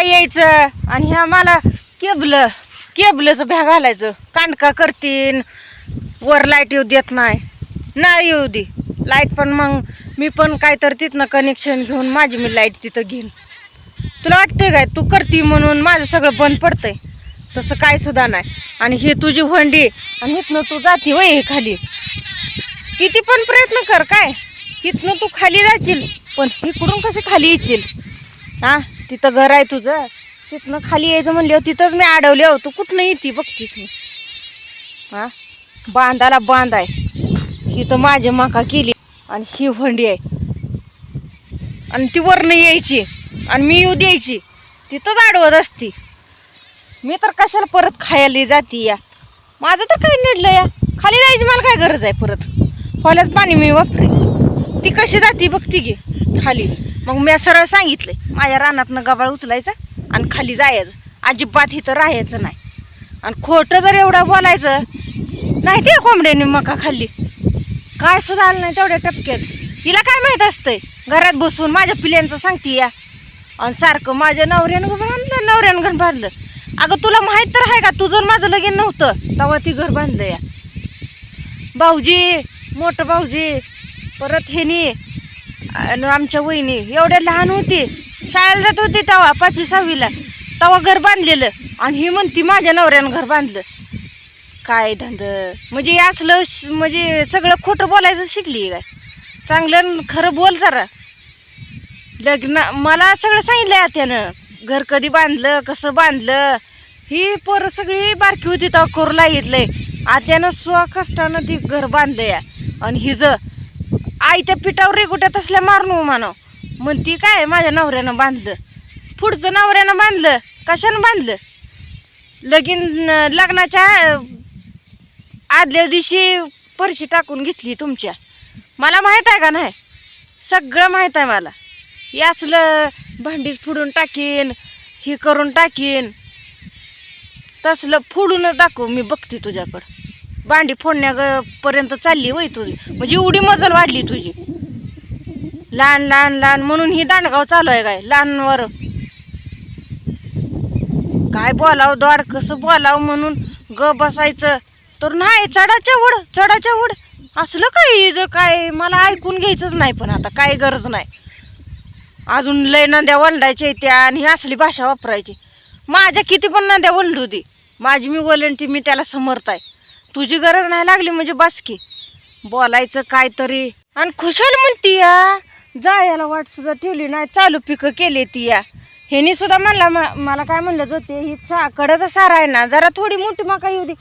मला यायचं? आणि ह्या मला केबलं केबलचं भ्या घालायचं. कांडका करतीन. वर लाइट येऊ देत नाही. नाही येऊ दे. लाइट पण मग मी पण काय तर तिथनं कनेक्शन घेऊन माझी मी लाइट तिथं घेईन. तुला वाटते काय? तू करती म्हणून माझं सगळं बंद पडतंय. तसं काय सुद्धा नाही. आणि ही तुझी भंडी आणि इथनं तू जाती वय हे खाली. किती पण प्रयत्न कर काय? इथनं तू खाली जाशील पण इकडून कशी खाली येशील? हा तिथं घर आहे तुझं. तिथनं खाली यायचं म्हणले तिथंच मी अडवले हो तू कुठनं येते बघतीस मी? हा? बांधाला बांध आहे. ही तर माझी माका केली. आणि ही भंडी आहे. आणि ती वरनं यायची. आणि मी येऊ द्यायची. तिथंच अडवत असती. मी तर कशाला परत खायला जाते या? माझं तर काही नडलं या? खाली जायची मला काय गरज आहे परत? खोल्याच पाणी मी वापरे ती कशी जाती बघती की? खाली. मग मी सरळ सांगितलंय माझ्या रानातनं गबाळ उचलायचं आणि खाली जायचं. अजिबात इथं राहायचं नाही. आणि खोटं जर एवढं बोलायचं नाही ते कोंबड्याने मका खाल्ली. काय सुद्धा आलं नाही तेवढ्या टपक्यात. तिला काय माहीत असतंय? घरात बसून माझ्या पिल्यांचं सांगते या. आणि सारखं माझ्या नवऱ्यानं घर बांधलं नवऱ्यानं घर बांधलं. अगं तुला माहीत तर आहे का? तुझं माझं लगीन नव्हतं. तेव्हा ती घर बांधलं या. भाऊजी मोठं भाऊजी परत हेनी आणि आमच्या वहिनी एवढ्या लहान होती. शाळेला जात होती तेव्हा पाचवी सहावीला. तेव्हा घर बांधलेलं. आणि ही म्हणती माझ्या नवऱ्यानं घर बांधलं. काय धंद? म्हणजे हे असलं म्हणजे सगळं खोटं बोलायचं शिकली काय? चांगलं खरं बोल जरा. लग्न मला सगळं सांगितलं त्यानं घर कधी बांधलं कसं बांधलं? ही पोरं सगळी बारकी होती तेव्हा करू लागितलंय आत्यानं स्व कष्टानं ती घर बांधलं या आणि हिजं आई त्या पिठावर रेगुट्या तसल्या मारून मानव म्हणती काय माझ्या नवऱ्यानं बांधलं? पुढचं नवऱ्यानं बांधलं? कशानं बांधलं? लगीन लग्नाच्या आदल्या दिवशी परशी टाकून घेतली तुमच्या. मला माहीत आहे का नाही? सगळं माहीत आहे मला. याचलं भांडीच फुडून टाकीन ही करून टाकीन. तसलं फोडूनच दाखव मी बघते तुझ्याकडं. भांडी फोडण्या पर्यंत चालली वय तुझी. म्हणजे एवढी मजल वाढली तुझी. लहान लहान लहान म्हणून ही दांडगाव चालू आहे काय? लहानवर. काय बोलावं दोड कसं बोलावं म्हणून ग बसायचं. तर नाही चढाच्या उड चढाच्या उड. असलं काही काय? मला ऐकून घ्यायचंच नाही पण आता काय गरज नाही. अजून लय नद्या वलडायच्या त्या आणि ही असली भाषा वापरायची. माझ्या किती पण नद्या वलडू दे. माझी मी वलंटी मी त्याला समर्थ आहे. तुझी गरज नाही लागली म्हणजे बस की. बोलायचं काय तरी आणि खुशाल म्हणती या जायला वाट सुद्धा ठेवली नाही चालू पिकं केली ती या. ह्यानी सुद्धा म्हणला मला काय म्हणलं होते ही चा कडचा सारा आहे ना जरा थोडी मोठी मका येऊ दे.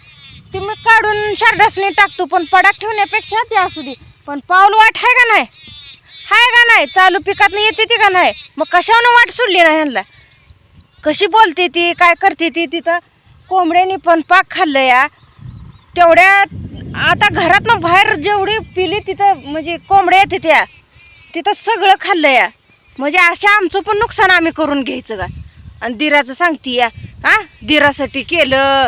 ती मी काढून शारदासने टाकतो पण पडाक ठेवण्यापेक्षा ती असू दे. पण पाऊल वाट आहे का नाही? हाय का नाही? चालू पिकात येते ती का नाही? मग कशावनं वाट सोडली ना ह्यांना? कशी बोलते ती काय करते ती तिथं? कोंबड्याने पण पाक खाल्लं या. तेवढ्या आता घरातनं बाहेर जेवढी पिली तिथं म्हणजे कोंबड्या येते त्या तिथं सगळं खाल्लं या. म्हणजे अशा आमचं पण नुकसान आम्ही करून घ्यायचं का? आणि दिराचं सांगती या हा? दिरासाठी केलं.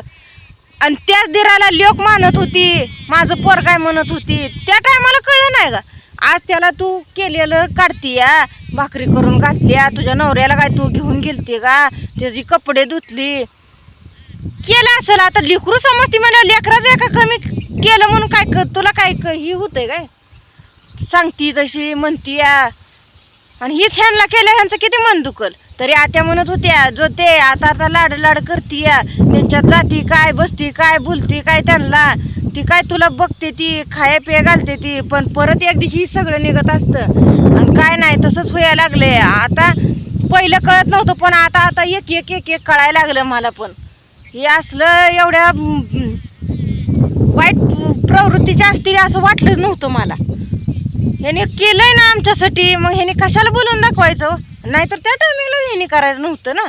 आणि त्याच दिराला लोक मानत होती माझं पोर काय म्हणत होती त्या टायमाला कळलं नाही का? आज त्याला तू केलेलं काढती या भाकरी करून घातली या तुझ्या नवऱ्याला काय तू घेऊन गेलती का? त्याची कपडे धुतली केलं असेल आता लेकरू समजती मला लेकराचं एका कमी केलं म्हणून काय कर तुला काय क- ही होतंय काय? सांगती तशी म्हणती या आणि हीच ह्यांना केलं ह्यांचं किती मन दुखल. तरी आत्या म्हणत होत्या जो ते आता आता लाड लाड करती या त्यांच्यात जाती काय बसती काय बोलती काय त्यांना. ती काय तुला बघते ती खाया पिया घालते ती पण परत एकदी ही सगळं निघत असतं. आणि काय नाही तसंच व्हायला लागले आता पहिलं कळत नव्हतं पण आता आता एक एक एक एक कळायला लागलं मला पण. हे असलं एवढ्या वाईट प्रवृत्तीच्या असतील असं वाटलंच नव्हतं मला. ह्याने केलंय ना आमच्यासाठी मग ह्याने कशाला बोलून दाखवायचं? नाहीतर त्या टायमिंगला ह्याने करायचं नव्हतं ना.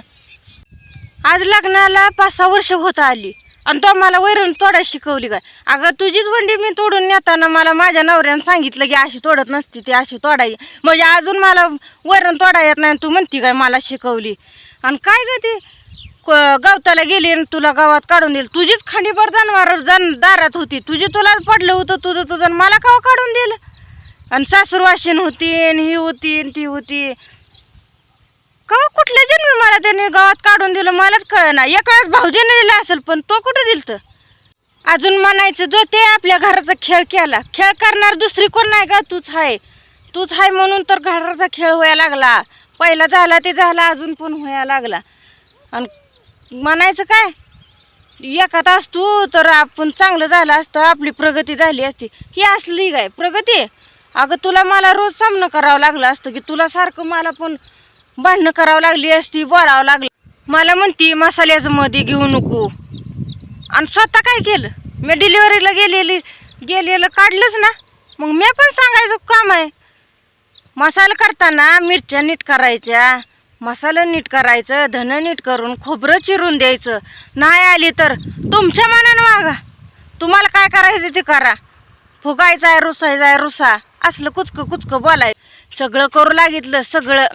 आज लग्नाला पाच सहा वर्ष होत आली आणि तो मला वैरण तोडायला शिकवली काय? अगं तुझीच वंडी मी तोडून नेताना मला माझ्या नवऱ्यानं सांगितलं की अशी तोडत नसती ती अशी तोडायची. म्हणजे अजून मला वैरण तोडा येत नाही आणि तू म्हणती काय मला शिकवली. आणि काय ग ती? गवताला गेली आणि तुला गावात काढून दिलं. तुझीच खांडीभर जनावर जन दारात होती. तुझी तुला पडलं होतं तुझं तुझं मला का काढून दिलं? आणि सासूरवाशीन होती आणि ही होती आणि ती होती. का कुठल्या जन्मी मला त्याने गावात काढून दिलं? मलाच कळ ना एकाच भाऊजीने दिलं असेल पण तो कुठं दिलत? अजून म्हणायचं जो ते आपल्या घराचा खेळ केला. खेळ करणार दुसरी कोण नाही का? तूच आहे तूच आहे म्हणून तर घराचा खेळ व्हायला लागला. पहिला झाला ते झाला अजून पण व्हायला लागला. आणि म्हणायचं काय? एका तास तू तर आपण चांगलं झालं असतं आपली प्रगती झाली असती. ही असली काय? प्रगती? अगं तुला मला रोज सामनं करावं लागलं असतं की तुला सारखं मला पण भांडणं करावं लागली असती बोलावं लागलं. मला म्हणती मसाल्याचं मध्ये घेऊ नको. आणि स्वतः काय केलं? मी डिलिव्हरीला गेलेली गेलेलं काढलंच ना. मग मी पण सांगायचं काम आहे. मसाला करताना मिरच्या नीट करायच्या. मसाला नीट करायचं धनं नीट करून खोबरं चिरून द्यायचं. नाही आली तर तुमच्या मनानं मागा तुम्हाला काय करायचं ते करा. फुगायचं आहे रुसायचं आहे रुसा. असलं कुचकं कुचकं बोलायचं. सगळं करू लागितलं सगळं.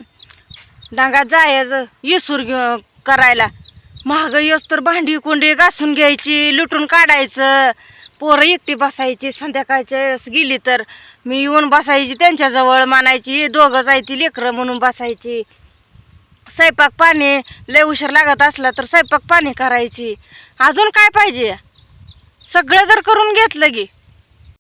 डांगात जायचं येसूर घेऊ करायला. महाग येस तर भांडी कुंडी घासून घ्यायची लुटून काढायचं. पोरं एकटी बसायची संध्याकाळच्या वेळेस गेली तर. मी येऊन बसायची त्यांच्याजवळ मानायची दोघं जायची लेकरं म्हणून बसायची. स्वयंपाक पाणी लय उशीर लागत असला तर स्वयंपाक पाणी करायची. अजून काय पाहिजे? सगळं जर करून घेतलं की.